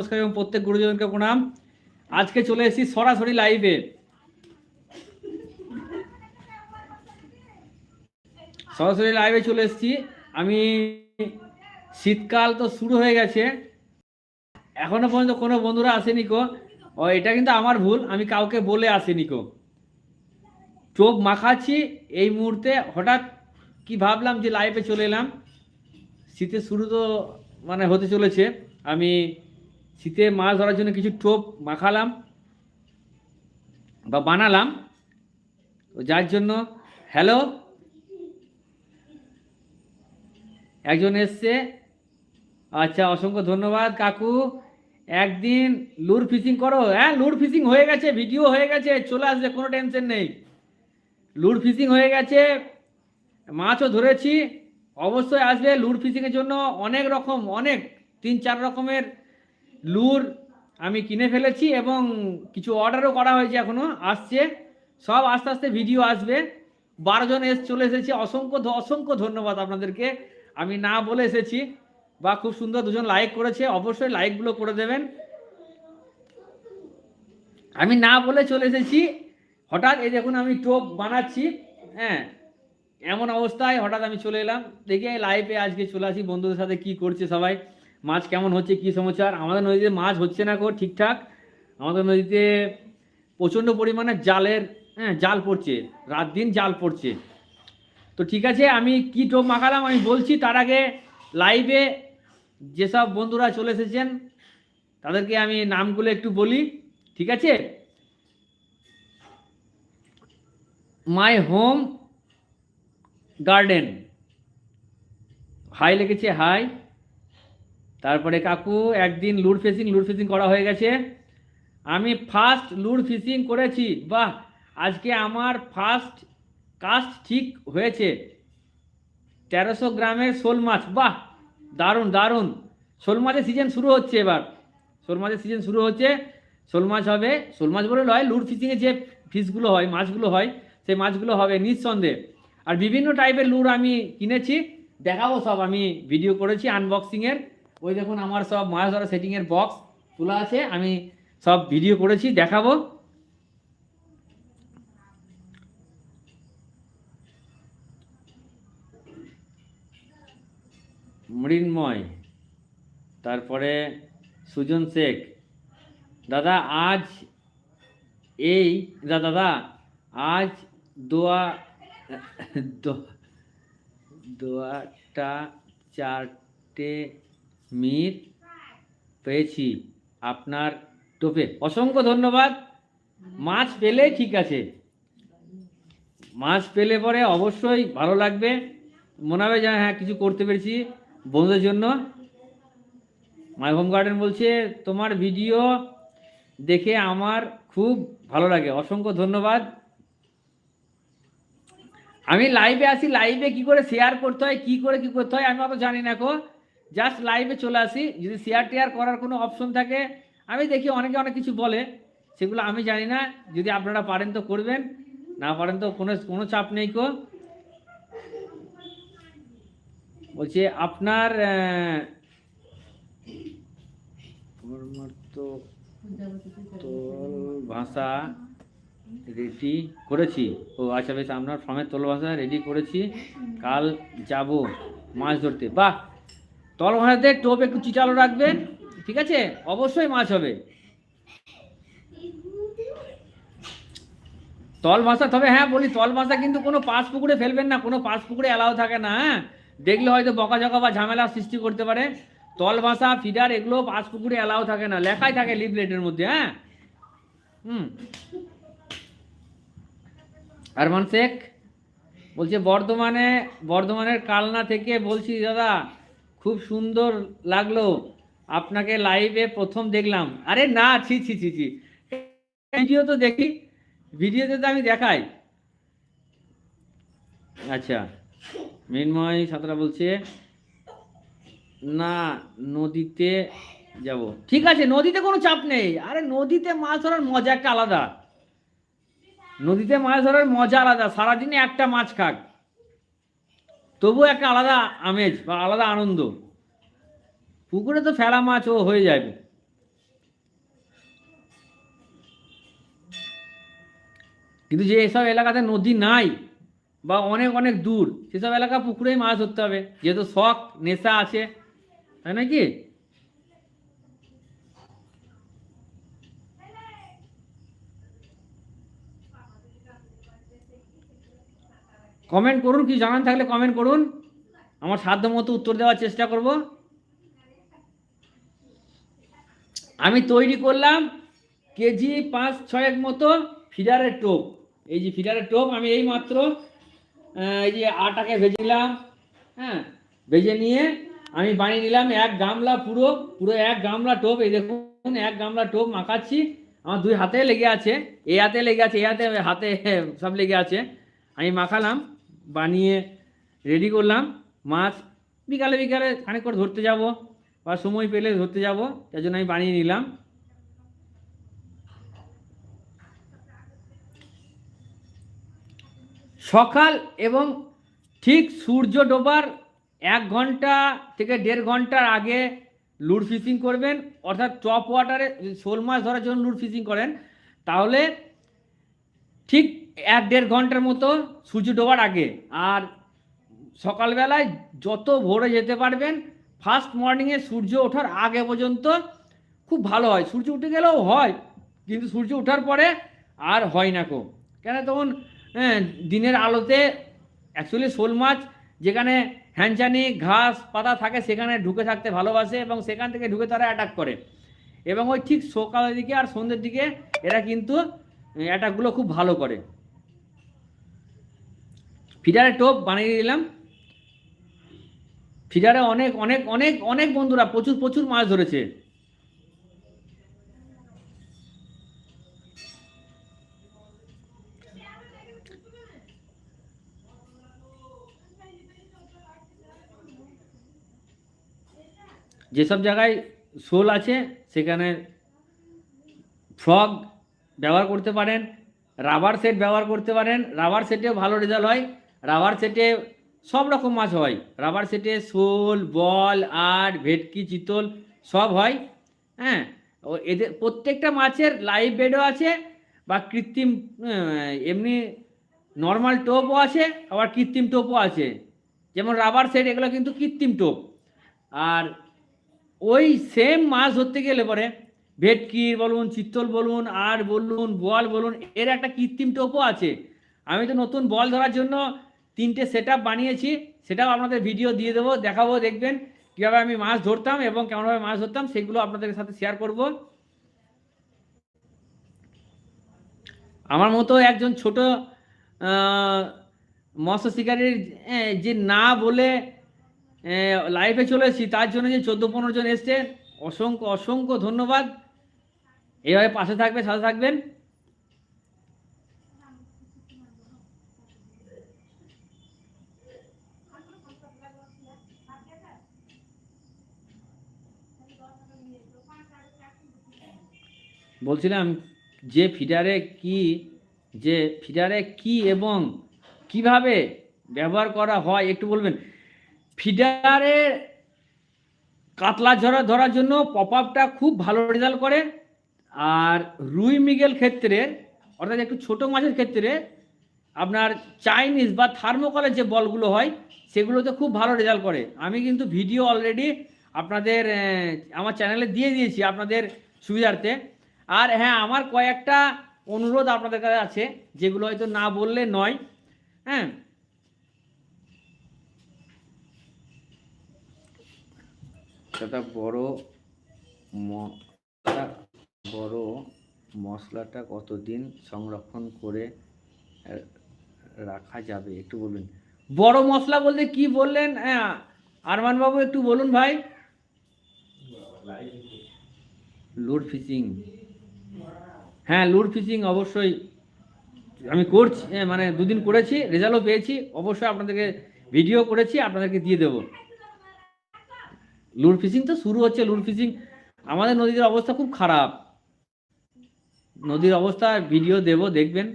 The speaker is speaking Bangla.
নমস্কার এবং প্রত্যেক গুরুজনকে প্রণাম। আজকে চলে এসেছি সরাসরি লাইভে সরাসরি লাইভে চলে এসেছি। আমি, শীতকাল তো শুরু হয়ে গেছে। এখনও পর্যন্ত কোনো বন্ধুরা আসেনি কো। ও, এটা কিন্তু আমার ভুল, আমি কাউকে বলে আসেনি কো। চোখ মাখাচ্ছি এই মুহূর্তে, হঠাৎ কি ভাবলাম যে লাইভে চলে এলাম। শীতের শুরু তো মানে হতে চলেছে। আমি শীতে মাছ ধরার জন্য কিছু টোপ মাখালাম বা বানালাম। তো যার জন্য, হ্যালো? একজন এসছে। আচ্ছা অসংখ্য ধন্যবাদ, কাকু। একদিন লুর ফিশিং করো। হ্যাঁ লুর ফিশিং হয়ে গেছে, ভিডিও হয়ে গেছে, চলে আসবে, কোনো টেনশন নেই। লুর ফিশিং হয়ে গেছে, মাছও ধরেছি। অবশ্যই আসবে লুর ফিশিংয়ের জন্য অনেক রকম, অনেক, তিন চার রকমের লুর আমি কিনে ফেলেছি এবং কিছু অর্ডারও করা হয়েছে এখনও, আসছে। সব আস্তে আস্তে ভিডিও আসবে। বারো জন এস চলে এসেছে। অসংখ্য অসংখ্য ধন্যবাদ আপনাদেরকে। আমি না বলে এসেছি, বা খুব সুন্দর দুজন লাইক করেছে, অবশ্যই লাইকগুলো করে দেবেন। আমি না বলে চলে এসেছি। হঠাৎ এই দেখুন আমি টোপ বানাচ্ছি হ্যাঁ এমন অবস্থায় হঠাৎ আমি চলে এলাম। দেখি লাইভে আজকে চলে আসি, বন্ধুদের সাথে কি করছে সবাই। মাছ কেমন হচ্ছে, কি সমাচার? আমাদের নদীতে মাছ হচ্ছে না কো ঠিকঠাক। আমাদের নদীতে প্রচণ্ড পরিমাণে জালের হ্যাঁ জাল পড়ছে। রাত দিন জাল পড়ছে। তো ঠিক আছে, আমি কি টোপ মাখালাম আমি বলছি, তার আগে লাইভে যেসব বন্ধুরা চলে এসেছেন, তাদেরকে আমি নামগুলো একটু বলি, ঠিক আছে? মাই হোম গার্ডেন হাই লেগেছে হাই তারপরে কাকু, একদিন লুড ফিশিং লুড ফিশিং করা হয়ে গেছে। আমি ফার্স্ট লুড ফিশিং করেছি। বাহ, আজকে আমার ফার্স্ট কাস্ট ঠিক হয়েছে। তেরোশো গ্রামের শোল মাছ, বাহ, দারুণ দারুণ। শোল মাছের সিজন শুরু হচ্ছে এবার। শোল মাছের সিজন শুরু হচ্ছে। শোল মাছ হবে, শোল মাছ বলে নয় লুড ফিশিংয়ে যে ফিশগুলো হয়, মাছগুলো হয়, সেই মাছগুলো হবে নিঃসন্দেহে। আর বিভিন্ন টাইপের লুর আমি কিনেছি। দেখাবো সব, আমি ভিডিও করেছি আনবক্সিংয়ের ওই দেখুন আমার সব মাছ ধরা সেটিংয়ের বক্স তোলা আছে, আমি সব ভিডিও করেছি, দেখাবো। মৃন্ময়, তারপরে সুজন শেখ। দাদা, আজ এই দাদা, আজ দোয়া দোয়াটা চারটে মিট পেয়েছি আপনার টোপে অসংখ্য ধন্যবাদ। মাছ পেলে ঠিক আছে। মাছ পেলে পরে অবশ্যই ভালো লাগবে। মনে হবে যে হ্যাঁ কিছু করতে পেরেছি বন্ধুদের জন্য। মাই হোম গার্ডেন বলছে, তোমার ভিডিও দেখে আমার খুব ভালো লাগে। অসংখ্য ধন্যবাদ। আমি লাইভে আসি লাইভে কি করে শেয়ার করতে হয়, কি করে কি করতে হয়, আমি অত জানি না কো জাস্ট লাইভে চলে আসি। যদি শেয়ার টেয়ার করার কোনো অপশন থাকে, আমি দেখি অনেকে অনেক কিছু বলে, সেগুলো আমি জানি না। যদি আপনারা পারেন তো করবেন, না পারেন তো কোনো কোনো চাপ নেই কো। বলছে, আপনার ভাষা রেডি করেছি। ও আচ্ছা বেশ, আপনার ফর্মের তোল ভাষা রেডি করেছি। কাল যাব মাছ ধরতে। বাহ! তল ভাষাতে টোপ একটু চিটালো রাখবেন, ঠিক আছে? অবশ্যই মাছ হবে। তল ভাষা তবে হ্যাঁ বলি তল ভাষা কিন্তু কোনো পাঁচ পুকুরে ফেলবেন না, কোনো পাঁচ পুকুরে অ্যালাউ থাকে না হ্যাঁ? দেখলে হয়তো বকাঝকা বা ঝামেলা সৃষ্টি করতে পারে। তল ভাষা ফিডার এগুলো পাঁচ পুকুরে অ্যালাউ থাকে না, লেখাই থাকে লিফলেটের মধ্যে হ্যাঁ? হুম। আরমান শেখ বলছে, বর্ধমানে, বর্ধমানের কালনা থেকে বলছি, দাদা খুব সুন্দর লাগল। আপনাকে লাইভে প্রথম দেখলাম। আরে না, ছি ছি ছি ছি। ভিডিও তো দেখি। ভিডিওতে তো আমি দেখাই। আচ্ছা মৃন্ময় সাঁতরা বলছে, না, নদীতে যাব। ঠিক আছে, নদীতে কোনো চাপ নেই। আরে নদীতে মাছ ধরার মজা একটা আলাদা। নদীতে মাছ ধরার মজা আলাদা। সারাদিনে একটা মাছ খাক। তবুও একটা আলাদা আমেজ বা আলাদা আনন্দ। পুকুরে তো ফেলা মাছ, ও হয়ে যাবে। কিন্তু যে এসব এলাকাতে নদী নাই বা অনেক অনেক দূর, সেসব এলাকা পুকুরেই মাছ ধরতে হবে। যেহেতু শখ, নেশা আছে, তাই নাকি কমেন্ট করুন, কি জানান থাকলে কমেন্ট করুন। আমার সাধ্য মতো উত্তর দেওয়ার চেষ্টা করব। আমি তৈরি করলাম কেজি পাঁচ ছয়েক মতো ফিডারের টোপ। এই যে ফিডারের টোপ, আমি এই মাত্র এই যে আটাকে ভেজেলাম হ্যাঁ ভেজে নিয়ে আমি বানিয়ে নিলাম এক গামলা পুরো পুরো এক গামলা টোপ। এই দেখুন, এক গামলা টোপ মাখাচ্ছি। আমার দুই হাতে লেগে আছে এই হাতে লেগে আছে, এ হাতে হাতে সব লেগে আছে। আমি মাখালাম। বানিয়ে রেডি করলাম। মাছ বিকালে বিকালে খানিক করে ধরতে যাব বা সময় পেলে ধরতে যাব, তার জন্য আমি বানিয়ে নিলাম। সকাল এবং ঠিক সূর্য ডোবার এক ঘণ্টা থেকে দেড় ঘণ্টার আগে লুড ফিশিং করবেন, অর্থাৎ টপ ওয়াটারে শোল মাছ ধরার জন্য লুড ফিশিং করেন। তাহলে ঠিক এক দেড় ঘণ্টার মতো সূর্য ডোবার আগে। আর সকালবেলায় যত ভোরে যেতে পারবেন ফার্স্ট মর্নিংয়ে সূর্য ওঠার আগে পর্যন্ত খুব ভালো হয়। সূর্য উঠে গেলেও হয় কিন্তু সূর্য ওঠার পরে আর হয় না কো কেন তখন হ্যাঁ, দিনের আলোতে অ্যাকচুয়ালি শোল মাছ যেখানে হ্যাঁচানি ঘাস পাতা থাকে সেখানে ঢুকে থাকতে ভালোবাসে এবং সেখান থেকে ঢুকে তারা অ্যাটাক করে। এবং ওই ঠিক সকালের দিকে আর সন্ধ্যের দিকে এরা কিন্তু অ্যাটাকগুলো খুব ভালো করে। ফিডারে টোপ বানিয়ে দিলাম। ফিডারে অনেক অনেক অনেক অনেক বন্ধুরা প্রচুর প্রচুর মাছ ধরেছে। যেসব জায়গায় শোল আছে, সেখানে ফ্রগ ব্যবহার করতে পারেন, রাবার সেট ব্যবহার করতে পারেন। রাবার সেটেও ভালো রেজাল্ট হয়। রাবার সেটে সব রকম মাছ হয়। রাবার সেটে শোল, বল আর ভেটকি, চিতল সব হয় হ্যাঁ? ও এদের প্রত্যেকটা মাছের লাইভ বেডও আছে বা কৃত্রিম এমনি নর্মাল টোপও আছে, আবার কৃত্রিম টোপও আছে। যেমন রাবার সেট এগুলো কিন্তু কৃত্রিম টোপ। আর ওই সেম মাছ ধরতে গেলে পরে ভেটকির বলুন চিত্তল বলুন আর বলুন, বল বলুন, এর একটা কৃত্রিম টোপও আছে। আমি তো নতুন বল ধরার জন্য তিনটে সেট বানিয়েছি, সেটাও আপনাদের ভিডিও দিয়ে দেবো, দেখাবো, দেখবেন কীভাবে আমি মাছ ধরতাম এবং কেমনভাবে মাছ ধরতাম, সেগুলো আপনাদের সাথে শেয়ার করব। আমার মতো একজন ছোট মৎস্য শিকারীর যে না বলে লাইফে চলে এসেছি, তার জন্য যে চোদ্দ পনেরো জন এসছেন অসংখ্য অসংখ্য ধন্যবাদ। এভাবে পাশে থাকবে সাথে থাকবেন। বলছিলাম যে ফিডারে কি, যে ফিডারে কি এবং কীভাবে ব্যবহার করা হয় একটু বলবেন। ফিডারে কাতলা ঝরা ধরার জন্য পপ আপটা খুব ভালো রেজাল্ট করে। আর রুই মিগেল ক্ষেত্রে, অর্থাৎ একটু ছোট মাছের ক্ষেত্রে আপনার চাইনিজ বা থার্মোকলের যে বলগুলো হয়, সেগুলোতে খুব ভালো রেজাল্ট করে। আমি কিন্তু ভিডিও অলরেডি আপনাদের আমার চ্যানেলে দিয়ে দিয়েছি আপনাদের সুবিধার্থে। আর হ্যাঁ আমার কয়েকটা অনুরোধ আপনাদের কাছে আছে যেগুলো হয়তো না বললে নয়। হ্যাঁ। সেটা বড় ম- বড় মশলাটা কতদিন সংরক্ষণ করে রাখা যাবে একটু বলুন। বড় মশলা বলতে কি বললেন? হ্যাঁ আরমান বাবু একটু বলুন ভাই। লোড ফিশিং হ্যাঁ লুর ফিশিং অবশ্যই আমি করছি মানে দুদিন করেছি রেজাল্টও পেয়েছি, অবশ্যই আপনাদেরকে ভিডিও করেছি, আপনাদেরকে দিয়ে দেব। লুর ফিশিং তো শুরু হচ্ছে লুর ফিশিং আমাদের নদীর অবস্থা খুব খারাপ। নদীর অবস্থা ভিডিও দেব, দেখবেন।